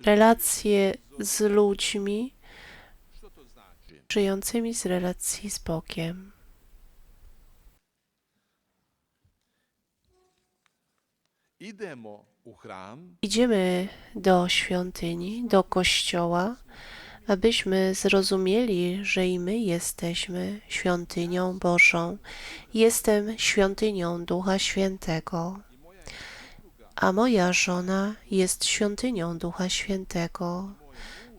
relacje z ludźmi, żyjącymi z relacji z Bogiem. Idziemy do świątyni, do kościoła, abyśmy zrozumieli, że i my jesteśmy świątynią Bożą. Jestem świątynią Ducha Świętego, a moja żona jest świątynią Ducha Świętego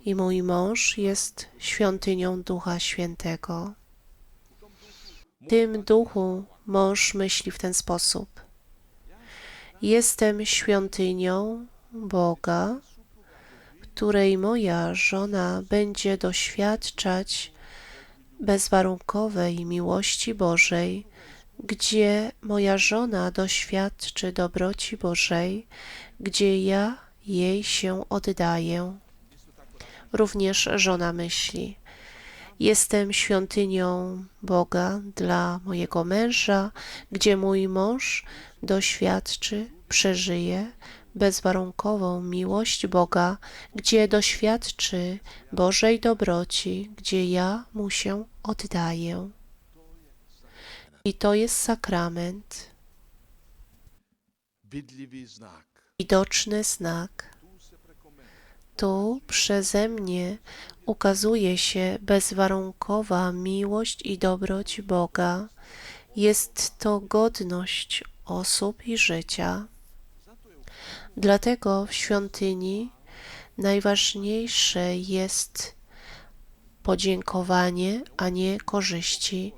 i mój mąż jest świątynią Ducha Świętego. Tym duchu mąż myśli w ten sposób. Jestem świątynią Boga, której moja żona będzie doświadczać bezwarunkowej miłości Bożej, gdzie moja żona doświadczy dobroci Bożej, gdzie ja jej się oddaję. Również żona myśli. Jestem świątynią Boga dla mojego męża, gdzie mój mąż doświadczy, przeżyje bezwarunkową miłość Boga, gdzie doświadczy Bożej dobroci, gdzie ja mu się oddaję. I to jest sakrament, widoczny znak. Tu przeze mnie ukazuje się bezwarunkowa miłość i dobroć Boga. Jest to godność osób i życia. Dlatego w świątyni najważniejsze jest podziękowanie, a nie korzyści.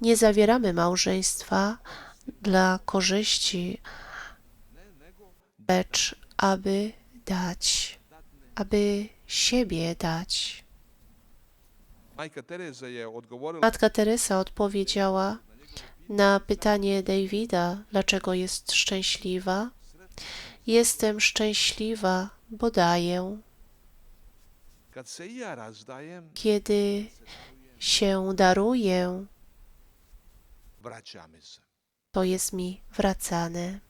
Nie zawieramy małżeństwa dla korzyści, lecz aby dać, aby siebie dać. Matka Teresa odpowiedziała na pytanie Davida, dlaczego jest szczęśliwa. Jestem szczęśliwa, bo daję. Kiedy się daruję. To jest mi wracane.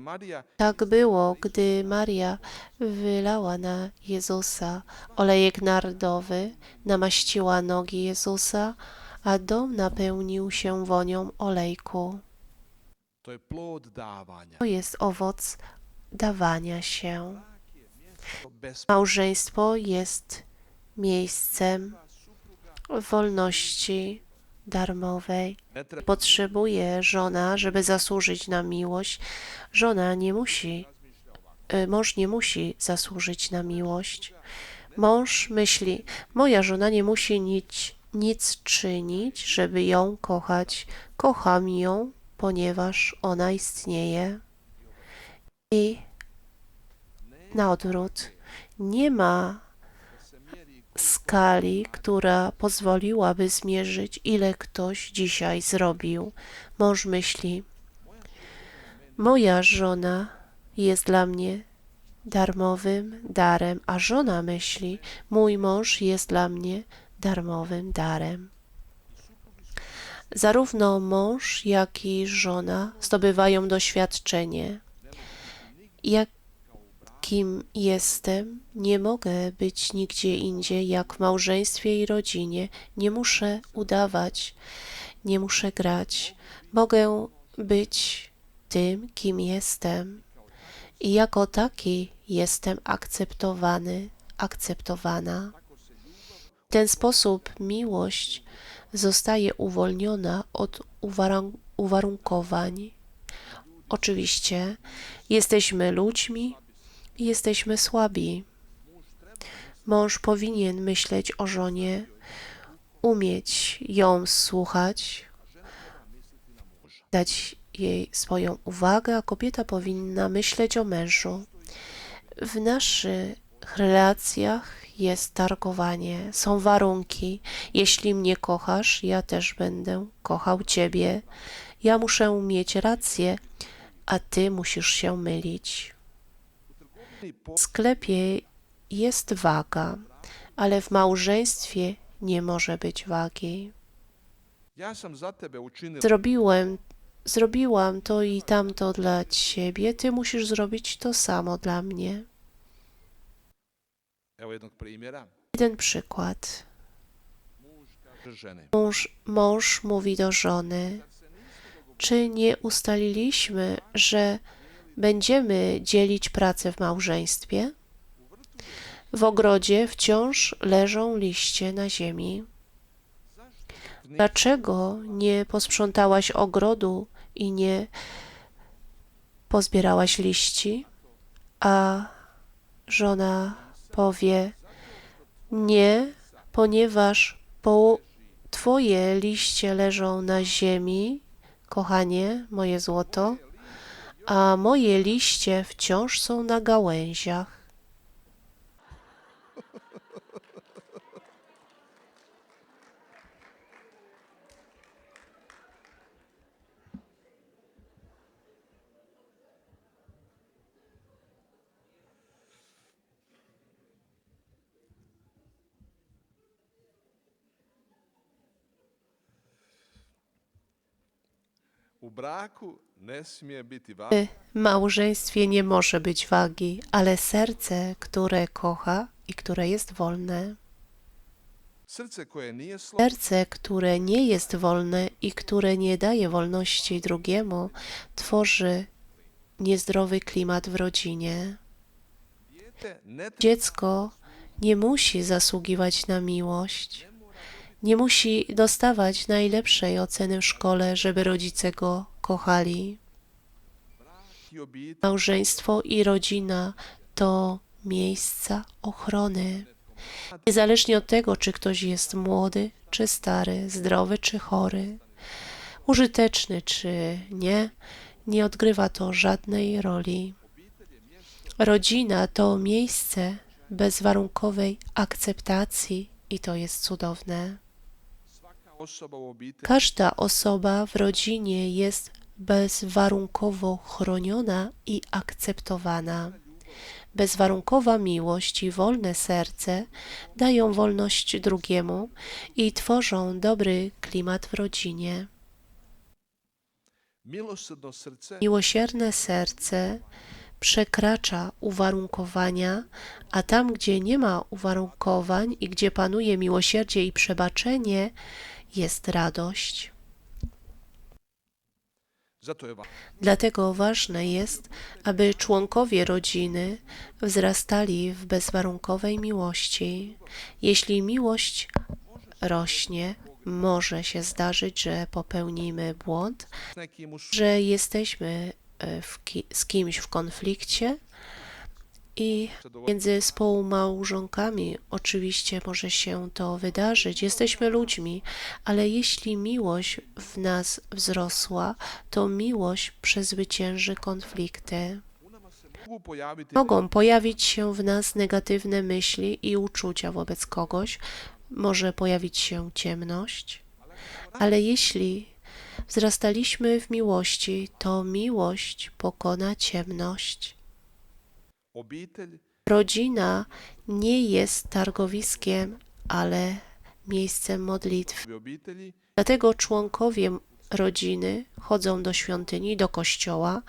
Marija Tak było, gdy Maria wylała na Jezusa olejek nardowy, namaściła nogi Jezusa, a dom napełnił się wonią olejku. to jest owoc dawania się. Bez Małżeństwo jest miejscem wolności darmowej. Potrzebuje żona, żeby zasłużyć na miłość. Żona nie musi, y, mąż nie musi zasłużyć na miłość. Mąż myśli, moja żona nie musi nic, nic czynić, żeby ją kochać. Kocham ją, ponieważ ona istnieje. I na odwrót, nie ma skali, która pozwoliłaby zmierzyć, ile ktoś dzisiaj zrobił. Mąż myśli: Moja żona jest dla mnie darmowym darem, a żona myśli: Mój mąż jest dla mnie darmowym darem. Zarówno mąż, jak i żona zdobywają doświadczenie. Jak kim jestem, nie mogę być nigdzie indziej jak w małżeństwie i rodzinie. Nie muszę udawać, nie muszę grać. Mogę być tym, kim jestem. I jako taki jestem akceptowany, akceptowana. W ten sposób miłość zostaje uwolniona od uwarun- uwarunkowań. Oczywiście jesteśmy ludźmi, jesteśmy słabi. Mąż powinien myśleć o żonie, umieć ją słuchać, dać jej swoją uwagę, a kobieta powinna myśleć o mężu. W naszych relacjach jest targowanie, są warunki. Jeśli mnie kochasz, ja też będę kochał ciebie. Ja muszę mieć rację, a ty musisz się mylić. W sklepie jest waga, ale w małżeństwie nie może być wagi. Zrobiłem zrobiłam to i tamto dla ciebie, ty musisz zrobić to samo dla mnie. Jeden przykład. Mąż, mąż mówi do żony: Czy nie ustaliliśmy, że będziemy dzielić pracę w małżeństwie? W ogrodzie wciąż leżą liście na ziemi. Dlaczego nie posprzątałaś ogrodu i nie pozbierałaś liści? A żona powie: Nie, ponieważ po Twoje liście leżą na ziemi, kochanie, moje złoto, a moje liście wciąż są na gałęziach. W małżeństwie nie może być wagi, ale serce, które kocha i które jest wolne. Serce, które nie jest wolne i które nie daje wolności drugiemu, tworzy niezdrowy klimat w rodzinie. Dziecko nie musi zasługiwać na miłość, nie musi dostawać najlepszej oceny w szkole, żeby rodzice go kochali. Małżeństwo i rodzina to miejsca ochrony. Niezależnie od tego, czy ktoś jest młody, czy stary, zdrowy, czy chory, użyteczny, czy nie, nie odgrywa to żadnej roli. Rodzina to miejsce bezwarunkowej akceptacji i to jest cudowne. Każda osoba w rodzinie jest bezwarunkowo chroniona i akceptowana. Bezwarunkowa miłość i wolne serce dają wolność drugiemu i tworzą dobry klimat w rodzinie. Miłosierne serce przekracza uwarunkowania, a tam, gdzie nie ma uwarunkowań i gdzie panuje miłosierdzie i przebaczenie, jest radość. Dlatego ważne jest, aby członkowie rodziny wzrastali w bezwarunkowej miłości. Jeśli miłość rośnie, może się zdarzyć, że popełnimy błąd, że jesteśmy e, w ki- z kimś w konflikcie i między współmałżonkami oczywiście może się to wydarzyć. Jesteśmy ludźmi, ale jeśli miłość w nas wzrosła, to miłość przezwycięży konflikty. Mogą pojawić się w nas negatywne myśli i uczucia wobec kogoś, może pojawić się ciemność, ale jeśli wzrastaliśmy w miłości, to miłość pokona ciemność. Rodzina nie jest targowiskiem, ale miejscem modlitw. Dlatego członkowie rodziny chodzą do świątyni, do kościoła,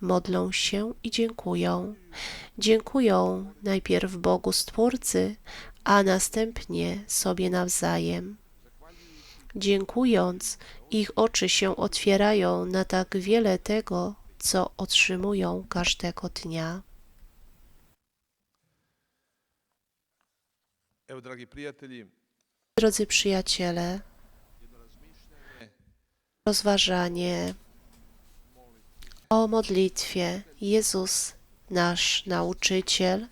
modlą się i dziękują. Dziękują najpierw Bogu Stwórcy, a następnie sobie nawzajem. Dziękując, ich oczy się otwierają na tak wiele tego, co otrzymują każdego dnia. Drodzy przyjaciele, rozważanie o modlitwie. Jezus, nasz nauczyciel,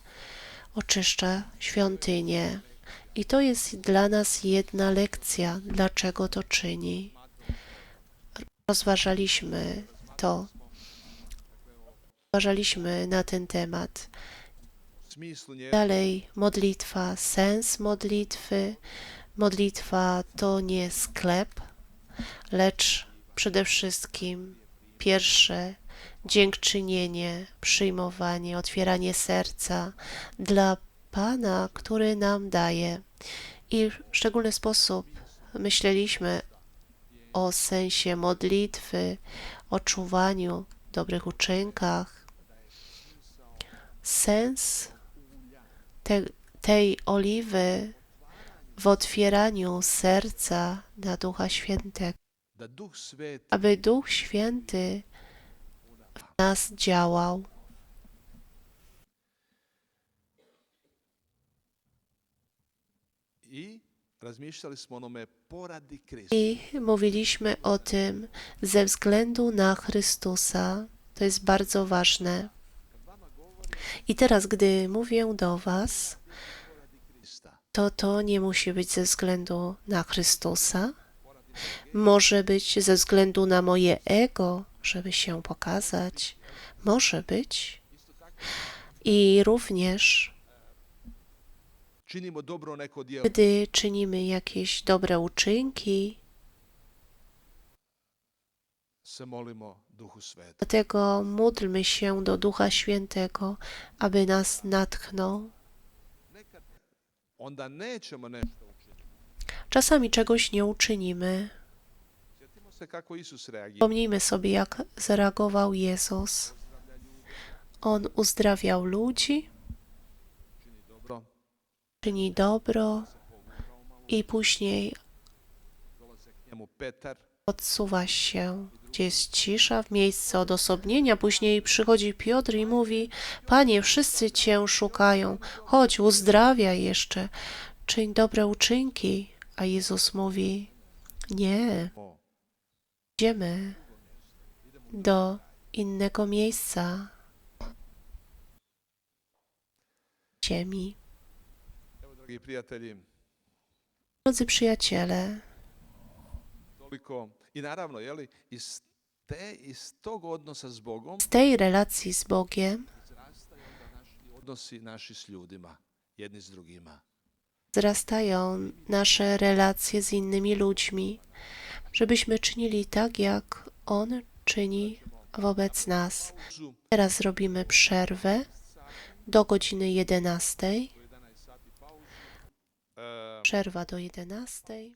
oczyszcza świątynię. I to jest dla nas jedna lekcja, dlaczego to czyni. Rozważaliśmy to. Rozważaliśmy na ten temat. Dalej, modlitwa, sens modlitwy. Modlitwa to nie sklep, lecz przede wszystkim pierwsze dziękczynienie, przyjmowanie, otwieranie serca dla Pana, który nam daje. I w szczególny sposób myśleliśmy o sensie modlitwy, o czuwaniu, dobrych uczynkach. Sens te, tej oliwy w otwieraniu serca na Ducha Świętego, aby Duch Święty w nas działał. I mówiliśmy o tym ze względu na Chrystusa. To jest bardzo ważne. I teraz, gdy mówię do Was, to to nie musi być ze względu na Chrystusa. Może być ze względu na moje ego, żeby się pokazać. Może być. I również, gdy czynimy jakieś dobre uczynki, Dlatego módlmy się do Ducha Świętego, aby nas natchnął. Czasami czegoś nie uczynimy. Pomnijmy sobie, jak zareagował Jezus. On uzdrawiał ludzi, czyni dobro. I później odsuwa się, gdzie jest cisza, w miejsce odosobnienia. Później przychodzi Piotr i mówi: Panie, wszyscy Cię szukają, chodź, uzdrawiaj jeszcze, czyń dobre uczynki. A Jezus mówi: Nie, idziemy do innego miejsca ziemi. Drodzy przyjaciele, z tej relacji z Bogiem wzrastają nasze relacje z innymi ludźmi, żebyśmy czynili tak, jak On czyni wobec nas. Teraz zrobimy przerwę do godziny 11. E, Przerwa do 11.